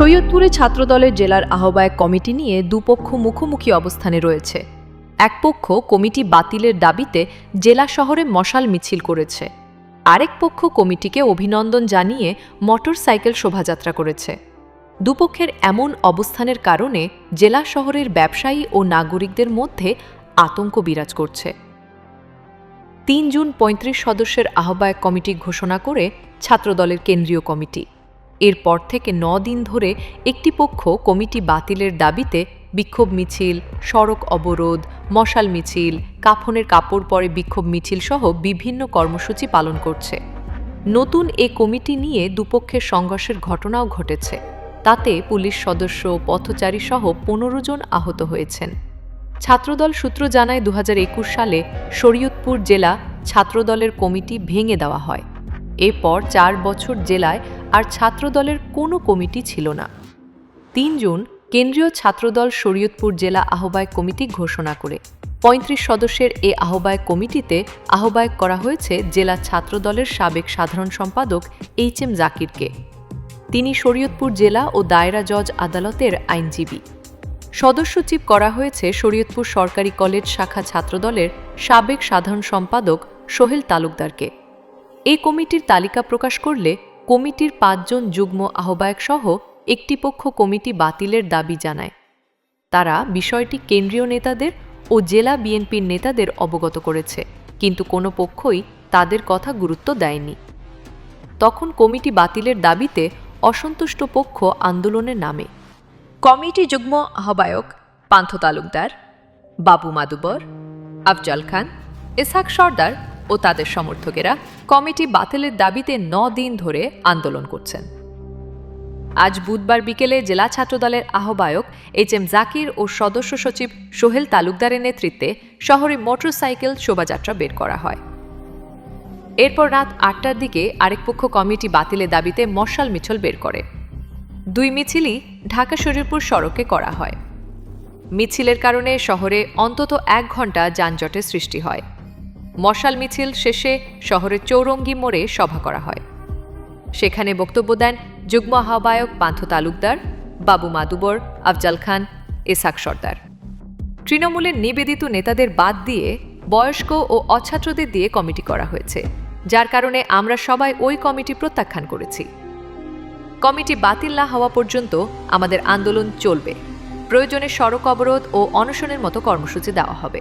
সৈয়দপুরে ছাত্রদলের জেলার আহ্বায়ক কমিটি নিয়ে দুপক্ষ মুখোমুখি অবস্থানে রয়েছে। এক পক্ষ কমিটি বাতিলের দাবিতে জেলা শহরে মশাল মিছিল করেছে। আরেক পক্ষ কমিটিকে অভিনন্দন জানিয়ে মোটরসাইকেল শোভাযাত্রা করেছে। দুপক্ষের এমন অবস্থানের কারণে জেলা শহরের ব্যবসায়ী ও নাগরিকদের মধ্যে আতঙ্ক বিরাজ করছে। তিন জুন পঁয়ত্রিশ সদস্যের আহ্বায়ক কমিটি ঘোষণা করে ছাত্রদলের কেন্দ্রীয় কমিটি। এরপর থেকে দিন ধরে একটি পক্ষ কমিটি বাতিলের দাবিতে বিক্ষোভ মিছিল, সড়ক অবরোধ, মশাল মিছিল, কাফনের কাপড় পরে বিক্ষোভ মিছিল সহ বিভিন্ন কর্মসূচি পালন করছে। নতুন এ কমিটি নিয়ে দুপক্ষের সংঘর্ষের ঘটনাও ঘটেছে। তাতে পুলিশ সদস্য, পথচারী সহ পনেরো জন আহত হয়েছেন। ছাত্রদল সূত্র জানায় দু হাজার একুশ সালে শরীয়তপুর জেলা ছাত্রদলের কমিটি ভেঙে দেওয়া হয়। এরপর চার বছর জেলায় আর ছাত্রদলের কোনো কমিটি ছিল না। তিন জুন কেন্দ্রীয় ছাত্রদল শরীয়তপুর জেলা আহ্বায়ক কমিটি ঘোষণা করে। পঁয়ত্রিশ সদস্যের এ আহ্বায়ক কমিটিতে আহ্বায়ক করা হয়েছে জেলা ছাত্রদলের সাবেক সাধারণ সম্পাদক এইচ এম জাকিরকে। তিনি শরীয়তপুর জেলা ও দায়রা জজ আদালতের আইনজীবী। সদস্য চিপ করা হয়েছে শরীয়তপুর সরকারি কলেজ শাখা ছাত্রদলের সাবেক সাধারণ সম্পাদক সোহেল তালুকদারকে। এই কমিটির তালিকা প্রকাশ করলে কমিটির পাঁচজন যুগ্ম আহ্বায়ক সহ একটি পক্ষ কমিটি বাতিলের দাবি জানায়। তারা বিষয়টি কেন্দ্রীয় নেতাদের ও জেলা বিএনপির নেতাদের অবগত করেছে, কিন্তু কোনো পক্ষই তাদের কথা গুরুত্ব দেয়নি। তখন কমিটি বাতিলের দাবিতে অসন্তুষ্ট পক্ষ আন্দোলনে নামে। কমিটি যুগ্ম আহ্বায়ক পান্থ তালুকদার, বাবু মাদুবর, আফজাল খান ইসহাক সর্দার ও তাদের সমর্থকেরা কমিটি বাতিলের দাবিতে ন দিন ধরে আন্দোলন করছেন। আজ বুধবার বিকেলে জেলা ছাত্রদলের আহ্বায়ক এইচ এম জাকির ও সদস্য সচিব সোহেল তালুকদারের নেতৃত্বে শহরে মোটরসাইকেল শোভাযাত্রা বের করা হয়। এরপর রাত আটটার দিকে আরেক পক্ষ কমিটি বাতিলের দাবিতে মশাল মিছিল বের করে। দুই মিছিলই ঢাকা শরীরপুর সড়কে করা হয়। মিছিলের কারণে শহরে অন্তত এক ঘণ্টা যানজটের সৃষ্টি হয়। মশাল মিছিল শেষে শহরের চৌরঙ্গি মোড়ে সভা করা হয়। সেখানে বক্তব্য দেন যুগ্ম আহ্বায়ক পান্থ তালুকদার, বাবু মাদুবর, আফজাল খান ইসাক সর্দার। তৃণমূলের নিবেদিত নেতাদের বাদ দিয়ে বয়স্ক ও অছাত্রদের দিয়ে কমিটি করা হয়েছে, যার কারণে আমরা সবাই ওই কমিটি প্রত্যাখ্যান করেছি। কমিটি বাতিল না হওয়া পর্যন্ত আমাদের আন্দোলন চলবে। প্রয়োজনে সড়ক অবরোধ ও অনশনের মতো কর্মসূচি দেওয়া হবে।